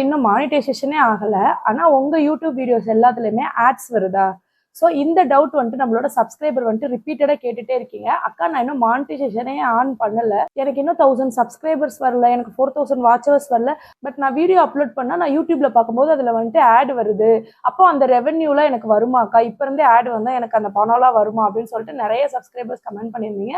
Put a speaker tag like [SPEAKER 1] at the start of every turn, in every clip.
[SPEAKER 1] இன்னும் மானிட்டைசேஷனே ஆகல. ஆனா உங்க யூடியூப் வீடியோஸ் எல்லாத்துலயுமே ஆட்ஸ் வருதா? ஸோ இந்த டவுட் வந்துட்டு நம்மளோட சப்ஸ்கிரைபர் வந்துட்டு ரிப்பீட்டடாக கேட்டுட்டே இருக்கீங்க. அக்கா நான் இன்னும் மானிட்டைசேஷனே ஆன் பண்ணல. எனக்கு இன்னும் தௌசண்ட் சப்ஸ்கிரைபர்ஸ் வரல. எனக்கு ஃபோர் தௌசண்ட் வாட்சர்ஸ் வரல. பட் நான் வீடியோ அப்லோட் பண்ணா நான் யூடியூப்ல பார்க்கும்போது அதுல வந்துட்டு ஆட் வருது. அப்போ அந்த ரெவென்யூலாம் எனக்கு வருமாக்கா இப்போ இருந்தே ஆட் வந்தால் எனக்கு அந்த பணம்லாம் வருமா அப்படின்னு சொல்லிட்டு நிறைய சப்ஸ்கிரைபர்ஸ் கமெண்ட் பண்ணியிருந்தீங்க.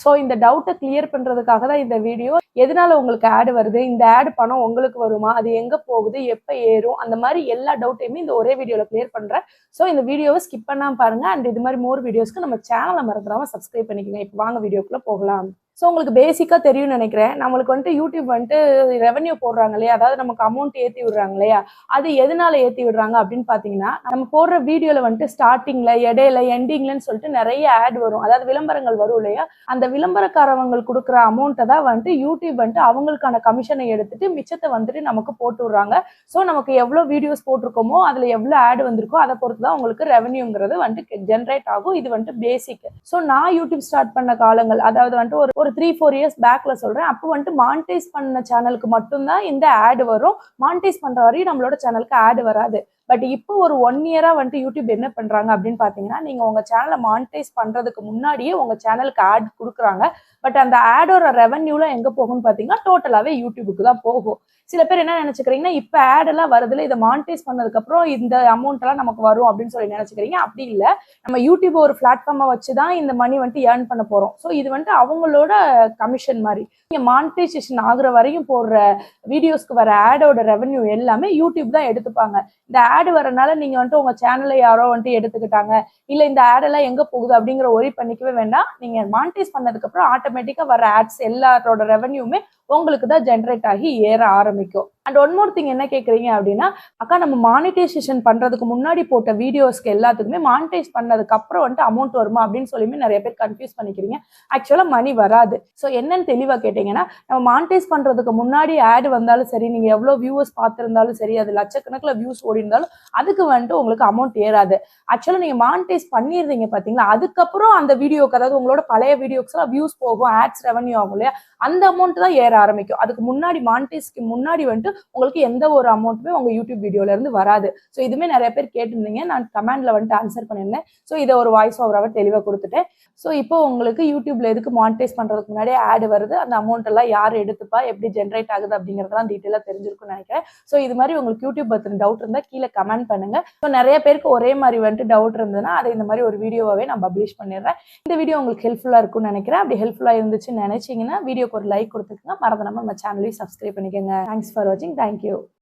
[SPEAKER 1] ஸோ இந்த டவுட்டை கிளியர் பண்ணுறதுக்காக தான் இந்த வீடியோ எதனால உங்களுக்கு ஆடு வருது? இந்த ஆடு பணம் உங்களுக்கு வருமா? அது எங்கே போகுது? எப்போ ஏறும்? அந்த மாதிரி எல்லா டவுட்டையுமே இந்த ஒரே வீடியோவில் கிளியர் பண்ணுறேன் ஸோ இந்த வீடியோவை ஸ்கிப் பண்ணாம பாருங்கள் அண்ட் இது மாதிரி மோர் வீடியோஸ்க்கு நம்ம சேனலை மறந்துடாமல் சப்ஸ்கிரைப் பண்ணிக்கோங்க. இப்போ வாங்க வீடியோக்குள்ளே போகலாம். ஸோ உங்களுக்கு பேசிக்காக தெரியும்னு நினைக்கிறேன். நம்மளுக்கு வந்துட்டு யூடியூப் வந்துட்டு ரெவன்யூ போடுறாங்க இல்லையா? அதாவது நமக்கு அமௌண்ட் ஏற்றி விடுறாங்க இல்லையா? அது எதனால ஏற்றி விடுறாங்க அப்படின்னு பார்த்தீங்கன்னா நம்ம போடுற வீடியோவில் வந்துட்டு ஸ்டார்டிங்கில் இடையில எண்டிங்லன்னு சொல்லிட்டு நிறைய ஆட் வரும். அதாவது விளம்பரங்கள் வரும் இல்லையா? அந்த விளம்பரக்காரவங்க கொடுக்குற அமௌண்ட்டை தான் வந்துட்டு யூடியூப் வந்துட்டு அவங்களுக்கான கமிஷனை எடுத்துட்டு மிச்சத்தை வந்துட்டு நமக்கு போட்டு விடுறாங்க. ஸோ நமக்கு எவ்வளோ வீடியோஸ் போட்டிருக்கோமோ அதில் எவ்வளோ ஆட் வந்திருக்கோ அதை பொறுத்து தான் உங்களுக்கு ரெவன்யூங்கிறது வந்துட்டு ஜென்ரேட் ஆகும். இது வந்துட்டு பேசிக் ஸோ நான் யூடியூப் ஸ்டார்ட் பண்ண காலங்கள் அதாவது வந்துட்டு ஒரு ஒரு த்ரீ ஃபோர் இயர்ஸ் பேக்ல சொல்றேன். அப்போ வந்துட்டு மானிட்டைஸ் பண்ண சேனலுக்கு மட்டும்தான் இந்த ஆடு வரும். மானிட்டைஸ் பண்ற வரையும் நம்மளோட சேனலுக்கு ஆடு வராது. பட் இப்போ ஒரு ஒன் இயரா வந்துட்டு யூடியூப் என்ன பண்றாங்க அப்படின்னு பாத்தீங்கன்னா நீங்க உங்க சேனலை மானிட்டைஸ் பண்றதுக்கு முன்னாடியே உங்க சேனலுக்கு ஆட் கொடுக்குறாங்க. பட் அந்த ஆடோட ரெவன்யூல எங்க போகும்னு பாத்தீங்கன்னா டோட்டலாவே யூடியூபுக்கு தான் போகும். சில பேர் என்ன நினைச்சுக்கிறீங்கன்னா இப்ப ஆட் எல்லாம் வருதுல இதை மானிட்டைஸ் பண்ணதுக்கு அப்புறம் இந்த அமௌண்ட் எல்லாம் நமக்கு வரும் அப்படின்னு சொல்லி நினைச்சுக்கிறீங்க. அப்படி இல்ல. நம்ம யூடியூப் ஒரு பிளாட்ஃபார்மா வச்சுதான் இந்த மணி வந்துட்டு ஏர்ன் பண்ண போறோம். ஸோ இது வந்துட்டு அவங்களோட கமிஷன் மாதிரி. நீங்க மானிட்டைசேஷன் ஆகுற வரையும் போடுற வீடியோஸ்க்கு வர ஆடோட ரெவன்யூ எல்லாமே யூடியூப் தான் எடுத்துப்பாங்க. இந்த ஆட் வரனால நீங்க வந்துட்டு உங்க சேனல்ல யாரோ வந்துட்டு எடுத்துக்கிட்டாங்க. இல்ல இந்த ஆட் எல்லாம் எங்க போகுது அப்படிங்கிற ஒரி பண்ணிக்கவே வேண்டாம். நீங்க மானிட்டைஸ் பண்ணதுக்கு அப்புறம் ஆட்டோமேட்டிக்கா வர ஆட்ஸ் எல்லாரோட ரெவன்யூமே உங்களுக்கு தான் ஜென்ரேட் ஆகி ஏற ஆரம்பிக்கும். அண்ட் ஒன் மோர் திங் என்ன கேட்குறீங்க அப்படின்னா அக்கா நம்ம மானிட்டைசேஷன் பண்ணுறதுக்கு முன்னாடி போட்ட வீடியோஸ்க்கு எல்லாத்துக்குமே மானிட்டைஸ் பண்ணதுக்கு அப்புறம் வந்துட்டு அமௌண்ட் வருமா அப்படின்னு சொல்லியுமே நிறைய பேர் கன்ஃபியூஸ் பண்ணிக்கிறீங்க. ஆக்சுவலாக மணி வராது. ஸோ என்னன்னு தெளிவாக கேட்டிங்கன்னா நம்ம மானிட்டைஸ் பண்ணுறதுக்கு முன்னாடி ஆடு வந்தாலும் சரி நீங்கள் எவ்வளோ வியூவர்ஸ் பார்த்துருந்தாலும் சரி அது லட்சக்கணக்கில் வியூஸ் ஓடி இருந்தாலும் அதுக்கு வந்துட்டு உங்களுக்கு அமௌண்ட் ஏறாது. ஆக்சுவலாக நீங்கள் மானிட்டைஸ் பண்ணியிருந்தீங்க பார்த்தீங்களா? அதுக்கப்புறம் அந்த வீடியோக்கு அதாவது உங்களோட பழைய வீடியோஸ்லாம் வியூஸ் போகும் ஆட்ஸ் ரெவன்யூ ஆகும் இல்லையா? அந்த அமௌண்ட் தான் ஏற ஆரம்பிக்கும். அதுக்கு முன்னாடி மானிட்டைஸ்க்கு முன்னாடி வந்துட்டு உங்களுக்கு எந்த ஒரு அமௌண்ட்டுமே உங்க யூடியூப் வீடியோல இருந்து வராது. ஸோ இதுவுமே நிறைய பேர் கேட்டிருந்தீங்க. நான் கமெண்ட்ல வந்துட்டு ஆன்சர் பண்ணியிருந்தேன். ஸோ இதை ஒரு வாய்ஸ் ஓவராக தெளிவாக கொடுத்துட்டேன். ஸோ இப்போ உங்களுக்கு யூடியூப்ல எதுக்கு மானிட்டைஸ் பண்றதுக்கு முன்னாடி ஆடு வருது? அந்த அமௌண்ட் எல்லாம் யார் எடுத்துப்பா? எப்படி ஜென்ரேட் ஆகுது? அப்படிங்கறதெல்லாம் டீட்டெயிலாக தெரிஞ்சிருக்கும்னு நினைக்கிறேன். ஸோ இது மாதிரி உங்களுக்கு யூடியூப் பத்தின டவுட் இருந்தால் கீழே கமெண்ட் பண்ணுங்க. ஸோ நிறைய பேருக்கு ஒரே மாதிரி வந்துட்டு டவுட் இருந்ததுன்னா அதை இந்த மாதிரி ஒரு வீடியோவாகவே நான் பப்ளிஷ் பண்ணிடுறேன். இந்த வீடியோ உங்களுக்கு ஹெல்ப்ஃபுல்லாக இருக்கும்னு நினைக்கிறேன். அப்படி ஹெல்ப்ஃபுல்லாக இருந்துச்சுன்னு நினைச்சிங்கன்னா வீடியோக்கு ஒரு லைக் கொடுத்துக்கோங்க. மறந்துடாம நம்ம சேனலையும் சப்ஸ்கிரைப் பண்ணிக்கோங்க. தேங்க்ஸ் ஃபார் வாட்சிங் தேங்க்யூ